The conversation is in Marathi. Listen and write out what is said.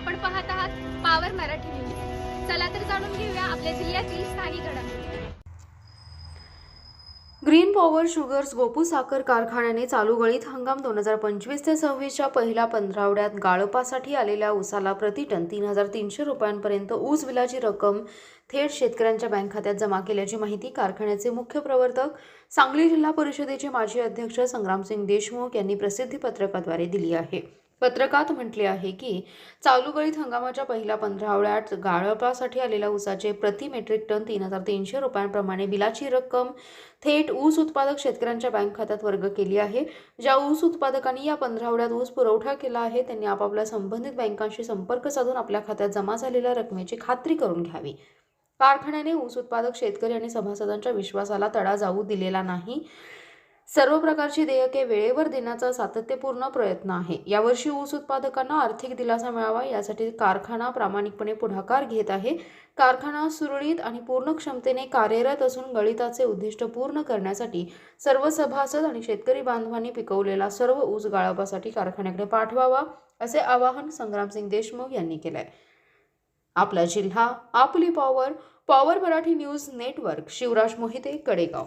आपण पाहत आहात पावर मराठी न्यूज चला तर जाणून घेऊया आपल्या जिल्ह्यातील स्थानिक घडामोडी. ग्रीन पॉवर शुगर्स गोपू साखर कारखान्याने चालू गळीत हंगाम दोन हजार पंचवीस ते सव्वीसच्या पहिल्या पंधरावड्यात गाळपासाठी आलेल्या ऊसाला प्रतिटन तीन हजार तीनशे रुपयांपर्यंत ऊस बिलाची रक्कम थेट शेतकऱ्यांच्या बँक खात्यात जमा केल्याची माहिती कारखान्याचे मुख्य प्रवर्तक सांगली जिल्हा परिषदेचे माजी अध्यक्ष संग्रामसिंग देशमुख यांनी प्रसिद्धी पत्रकाद्वारे दिली आहे. पत्रकात म्हटले आहे की चालू गळीत हंगामाच्या पहिल्या पंधरावड्यात गाळपासाठी आलेल्या ऊसाचे प्रति मेट्रिक टन तीन हजार तीनशे रुपयांप्रमाणे बिलाची रक्कम थेट ऊस उत्पादक शेतकऱ्यांच्या बँक खात्यात वर्ग केली आहे. ज्या ऊस उत्पादकांनी या पंधरावड्यात ऊस पुरवठा केला आहे त्यांनी आपापल्या संबंधित बँकांशी संपर्क साधून आपल्या खात्यात जमा झालेल्या रकमेची खात्री करून घ्यावी. कारखान्याने ऊस उत्पादक शेतकरी आणि सभासदांच्या विश्वासाला तडा जाऊ दिलेला नाही. सर्व प्रकारची देयके वेळेवर देण्याचा सातत्यपूर्ण प्रयत्न आहे. यावर्षी ऊस उत्पादकांना आर्थिक दिलासा मिळावा यासाठी कारखाना प्रामाणिकपणे पुढाकार घेत आहे. कारखाना सुरळीत आणि पूर्ण क्षमतेने कार्यरत असून गळिताचे उद्दिष्ट पूर्ण करण्यासाठी सर्व सभासद आणि शेतकरी बांधवांनी पिकवलेला सर्व ऊस गाळपासाठी कारखान्याकडे पाठवावा असे आवाहन संग्रामसिंग देशमुख यांनी केलंय. आपला जिल्हा आपली power power Marathi news network Shivraj Mohite Kadegaon.